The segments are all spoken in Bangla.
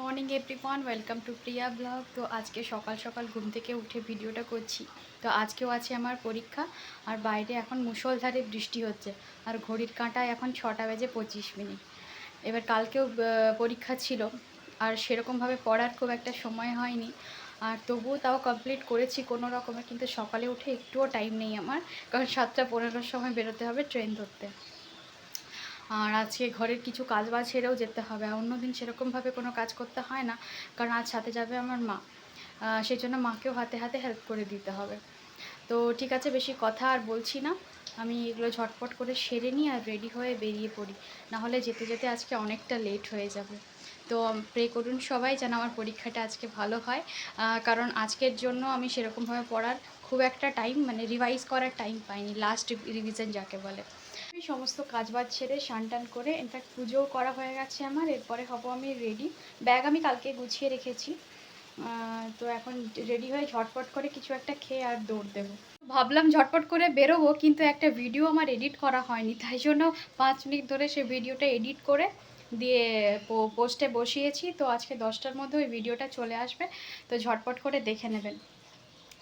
Morning everyone, welcome to Priya blog. তো আজকে সকাল সকাল ঘুম থেকে উঠে ভিডিওটা করছি। তো আজকেও আছে আমার পরীক্ষা, আর বাইরে এখন মুষলধারে বৃষ্টি হচ্ছে, আর ঘড়ির কাঁটায় এখন ছটা বেজে পঁচিশ মিনিট। এবার কালকেও পরীক্ষা ছিল, আর সেরকমভাবে পড়ার খুব একটা সময় হয়নি। আর তবুও তাও কমপ্লিট করেছি কোনো রকমে, কিন্তু সকালে উঠে একটুও টাইম নেই আমার, কারণ সাতটা পনেরোর সময় বেরোতে হবে ট্রেন ধরতে। আর আজকে ঘরের কিছু কাজ বাজ ছেড়েও যেতে হবে। আর অন্যদিন সেরকমভাবে কোনো কাজ করতে হয় না, কারণ আজ সাথে যাবে আমার মা। সেই জন্য মাকেও হাতে হাতে হেল্প করে দিতে হবে। তো ঠিক আছে, বেশি কথা আর বলছি না। আমি এগুলো ঝটপট করে সেরে নিই আর রেডি হয়ে বেরিয়ে পড়ি। নাহলে যেতে যেতে আজকে অনেকটা লেট হয়ে যাবে। তো প্রে করুন সবাই যেন আমার পরীক্ষাটা আজকে ভালো হয়। কারণ আজকের জন্য আমি সেরকমভাবে পড়ার খুব একটা টাইম মানে রিভাইজ করার টাইম পাইনি। লাস্ট রিভিশন যাকে বলে। আমি সমস্ত কাজবাজ ছেড়ে টান করে ইনফ্যাক্ট পুজোও করা হয়ে গেছে আমার, এরপরে হব আমি রেডি ব্যাগ আমি কালকে গুছিয়ে রেখেছি। তো এখন রেডি হয়ে ঝটপট করে কিছু একটা খেয়ে আর দৌড় দেবো। ভাবলাম ঝটপট করে বেরোবো, কিন্তু একটা ভিডিও আমার এডিট করা হয়নি, তাই জন্য পাঁচ মিনিট ধরে সে ভিডিওটা এডিট করে দিয়ে পোস্টে বসিয়েছি। তো আজকে দশটার মধ্যে ওই ভিডিওটা চলে আসবে, তো ঝটপট করে দেখে নেবেন।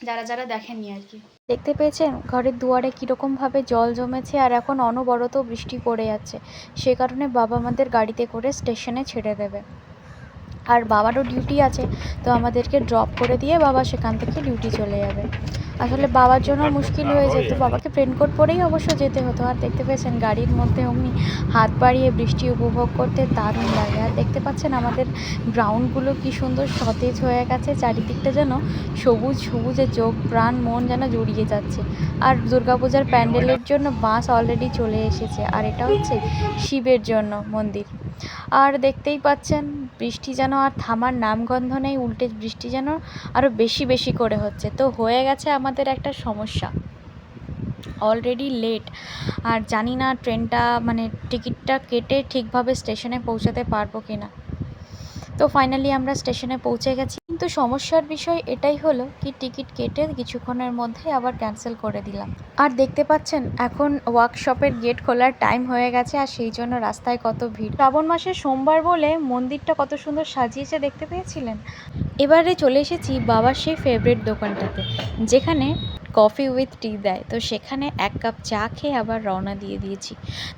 যারা যারা দেখেননি আর কি। দেখতে পেয়েছেন? ঘরের দুয়ারে কীরকমভাবে জল জমেছে আর এখন অনবরত বৃষ্টি পড়ে যাচ্ছে। সে কারণে বাবা আমাদের গাড়িতে করে স্টেশনে ছেড়ে দেবে। আর বাবারও ডিউটি আছে, তো আমাদেরকে ড্রপ করে দিয়ে বাবা সেখান থেকে ডিউটি চলে যাবে। আসলে বাবার জন্য মুশকিল হয়ে যেত। বাবাকে রেনকোট পরেই অবশ্য যেতে হতো। আর দেখতে পেয়েছেন গাড়ির মধ্যে অমনি হাত বাড়িয়ে বৃষ্টি উপভোগ করতে দারুণ লাগে। আর দেখতে পাচ্ছেন আমাদের গ্রাউন্ডগুলো কি সুন্দর সতেজ হয়ে গেছে। চারিদিকটা যেন সবুজ সবুজে চোখ, প্রাণ, মন যেন জড়িয়ে যাচ্ছে। আর দুর্গাপূজার প্যান্ডেলের জন্য বাস অলরেডি চলে এসেছে। আর এটা হচ্ছে শিবের জন্য মন্দির। আর দেখতেই পাচ্ছেন, বৃষ্টি যেন আর থামার নামগন্ধ নেই, উল্টে বৃষ্টি যেন আরও বেশি বেশি করে হচ্ছে। তো হয়ে গেছে আমাদের একটা সমস্যা। অলরেডি লেট আর জানি না ট্রেনটা মানে টিকিটটা কেটে ঠিকভাবে স্টেশনে পৌঁছাতে পারব কি না তো ফাইনালি আমরা স্টেশনে পৌঁছে গেছি। কিন্তু সমস্যার বিষয় এটাই হলো কি টিকিট কেটে কিছুক্ষণের মধ্যে আবার ক্যান্সেল করে দিলাম। আর দেখতে পাচ্ছেন, এখন ওয়ার্কশপের গেট খোলার টাইম হয়ে গেছে আর সেই জন্য রাস্তায় কত ভিড়। শ্রাবণ মাসের সোমবার বলে মন্দিরটা কত সুন্দর সাজিয়েছে দেখতে পেয়েছিলেন? এবারে চলে এসেছি বাবার সেই ফেভারিট দোকানটাতে, যেখানে কফি উইথ টি দেয়। তো সেখানে এক কাপ চা খেয়ে আবার রওনা দিয়ে দিয়েছি।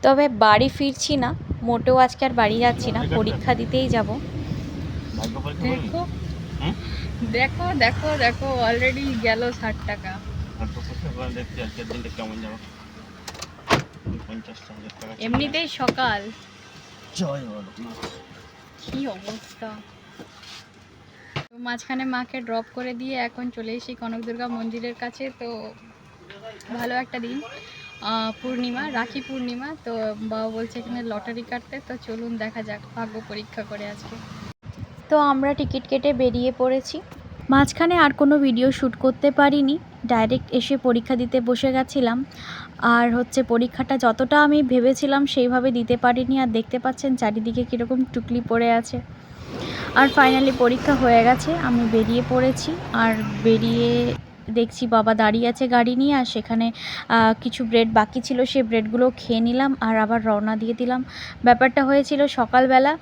তবে বাড়ি ফিরছি না, মোটেও আজকে আর বাড়ি যাচ্ছি না, পরীক্ষা দিতেই যাব। দেখো। দেখো দেখো দেখো অলরেডি গেল ষাট টাকা। দেখছি আজকের দিনটা কেমন যাব পঞ্চাশ হাজার টাকা এমনিতেই সকাল। জয় কি অবস্থা? তো মাঝখানে মাকে ড্রপ করে দিয়ে এখন চলে এসেছি কনক দুর্গা মন্দিরের কাছে। তো ভালো একটা দিন। পূর্ণিমা রাখি পূর্ণিমা। তো বাবা বলছে এখানে লটারি কাটতে। তো চলুন দেখা যাক ভাগ্য পরীক্ষা করে আজকে। তো আমরা টিকিট কেটে বেরিয়ে পড়েছি। মাঝখানে আর কোনো ভিডিও শ্যুট করতে পারিনি। ডাইরেক্ট এসে পরীক্ষা দিতে বসে গেছিলাম। আর হচ্ছে পরীক্ষাটা যতটা আমি ভেবেছিলাম সেইভাবে দিতে পারিনি। আর দেখতে পাচ্ছেন চারিদিকে কীরকম টুকলি পড়ে আছে। আর ফাইনালি পরীক্ষা হয়ে গেছে। আমি বেরিয়ে পড়েছি। আর বেরিয়ে দেখছি বাবা দাঁড়িয়ে আছে গাড়ি নিয়ে আর সেখানে কিছু ব্রেড বাকি ছিল, সেই ব্রেডগুলো খেয়ে নিলাম আর আবার রওনা দিয়ে দিলাম। ব্যাপারটা হয়েছিল সকালবেলা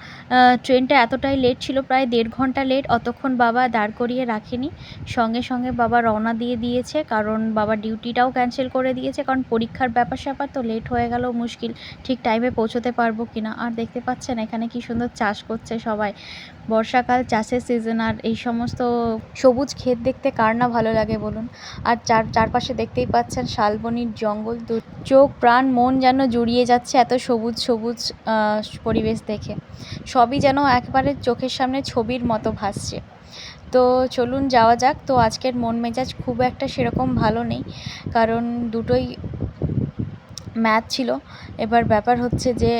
ট্রেনটা এতটাই লেট ছিল, প্রায় দেড় ঘণ্টা লেট অতক্ষণ বাবা দাঁড় করিয়ে রাখেনি। সঙ্গে সঙ্গে বাবা রওনা দিয়ে দিয়েছে, কারণ বাবা ডিউটিটাও ক্যান্সেল করে দিয়েছে, কারণ পরীক্ষার ব্যাপার স্যাপার তো লেট হয়ে গেল, মুশকিল। ঠিক টাইমে পৌঁছতে পারব কি না আর দেখতে পাচ্ছেন এখানে কি সুন্দর চাষ করছে সবাই। বর্ষাকাল, চাষের সিজন আর এই সমস্ত সবুজ ক্ষেত দেখতে কার না ভালো লাগে বলুন? আর চার, চারপাশে দেখতেই পাচ্ছেন শালবনির জঙ্গল। তো চোখ, প্রাণ, মন যেন জুড়িয়ে যাচ্ছে এত সবুজ সবুজ পরিবেশ দেখে। সবই যেন একবারে চোখের সামনে ছবির মতো ভাসছে। তো চলুন যাওয়া যাক। তো আজকের মন মেজাজ খুব একটা সেরকম ভালো নেই। কারণ দুটোই ম্যাথ ছিল। এবার ব্যাপার হচ্ছে যে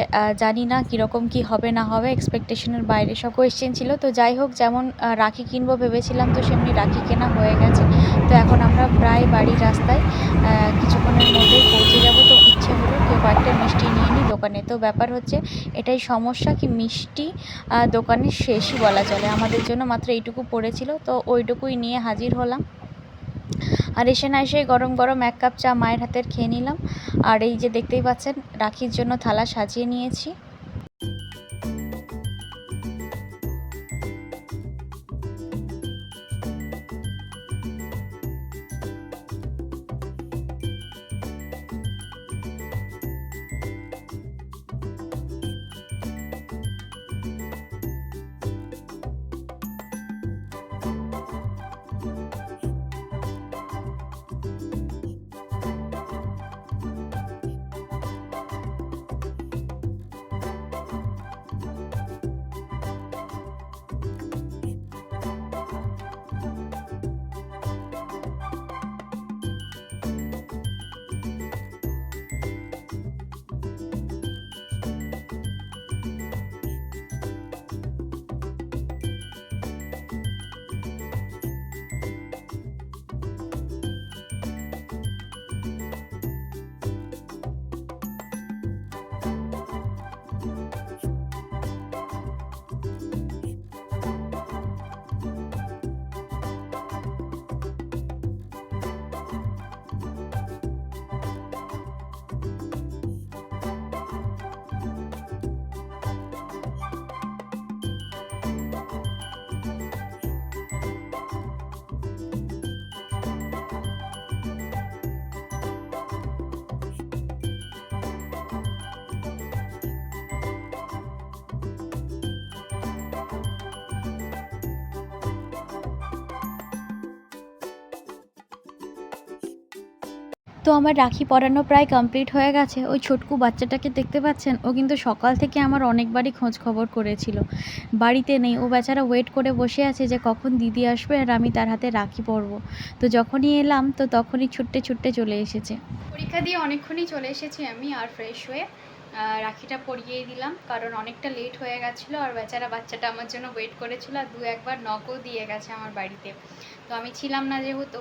জানি না কীরকম কী হবে না হবে এক্সপেকটেশনের বাইরে সব কোয়েশ্চেন ছিল। তো যাই হোক, যেমন রাখি কিনবো ভেবেছিলাম, তো সেমনি রাখি কেনা হয়ে গেছে। তো এখন আমরা প্রায় বাড়ির রাস্তায় কিছুক্ষণের মধ্যেই পৌঁছে যাব। তো ইচ্ছে হলো কেউ কয়েকটা মিষ্টি নিয়ে নিই দোকানে। তো ব্যাপার হচ্ছে, এটাই সমস্যা কি মিষ্টি দোকানের শেষই বলা চলে। আমাদের জন্য মাত্র এইটুকু পড়েছিল। তো ওইটুকুই নিয়ে হাজির হলাম। আর এসে না এসে গরম গরম এক কাপ চা মায়ের হাতের খেয়ে নিলাম। আর এই যে দেখতেই পাচ্ছেন, রাখির জন্য থালা সাজিয়ে নিয়েছি। তো আমার রাখি পরানো প্রায় কমপ্লিট হয়ে গেছে। ওই ছোটকু বাচ্চাটাকে দেখতে পাচ্ছেন? ও কিন্তু সকাল থেকে আমার অনেকবারই খোঁজ খবর করেছিল। বাড়িতে নেই। ও বেচারা ওয়েট করে বসে আছে যে কখন দিদি আসবে আর আমি তার হাতে রাখি পরবো। তো যখনই এলাম, তো তখনই ছুটতে ছুটতে চলে এসেছে। পরীক্ষা দিয়ে অনেকক্ষণই চলে এসেছি আমি আর ফ্রেশ হয়ে। রাখিটা পরিয়ে দিলাম কারণ অনেকটা লেট হয়ে গেছিল আর বেচারা বাচ্চাটা আমার জন্য ওয়েট করেছিল আর দু একবার নকও দিয়ে গেছে আমার বাড়িতে। তো আমি ছিলাম না যেহেতু।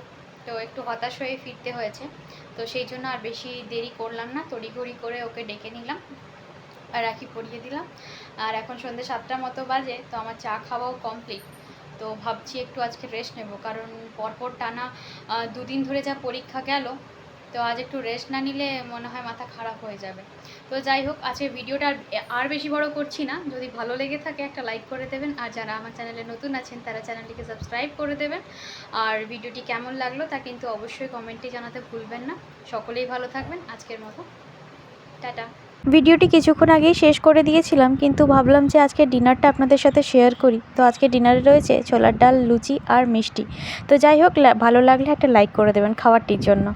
তো একটু হতাশ হয়ে ফিরতে হয়েছে। তো সেই জন্য আর বেশি দেরি করলাম না, তড়িঘড়ি করে ওকে ডেকে নিলাম আর রাখি পরিয়ে দিলাম। আর এখন সন্ধ্যে সাতটার মতো বাজে, তো আমার চা খাওয়াও কমপ্লিট তো ভাবছি একটু আজকে রেস্ট নেব, কারণ পরপর টানা দুদিন ধরে যা পরীক্ষা গেল তো আজ একটু রেস্ট না নিলে মনে হয় মাথা খারাপ হয়ে যাবে। তো যাই হোক, আজকে ভিডিওটা আর- বেশি বড় করছি না। যদি ভালো লেগে থাকে একটা লাইক করে দেবেন। আর যারা আমার চ্যানেলে নতুন আছেন, তারা চ্যানেলটিকে সাবস্ক্রাইব করে দেবেন। আর ভিডিওটি কেমন লাগল তা কিন্তু অবশ্যই কমেন্টে জানাতে ভুলবেন না। সকলেই ভালো থাকবেন। আজকের মতো। টাটা। ভিডিওটি কিছুক্ষণ আগেই শেষ করে দিয়েছিলাম, কিন্তু ভাবলাম যে আজকে ডিনারটা আপনাদের সাথে শেয়ার করি। তো আজকে ডিনারে রয়েছে ছোলার ডাল, লুচি আর মিষ্টি। তো যাই হোক ভালো লাগলে একটা লাইক করে দেবেন খাবারটির জন্য।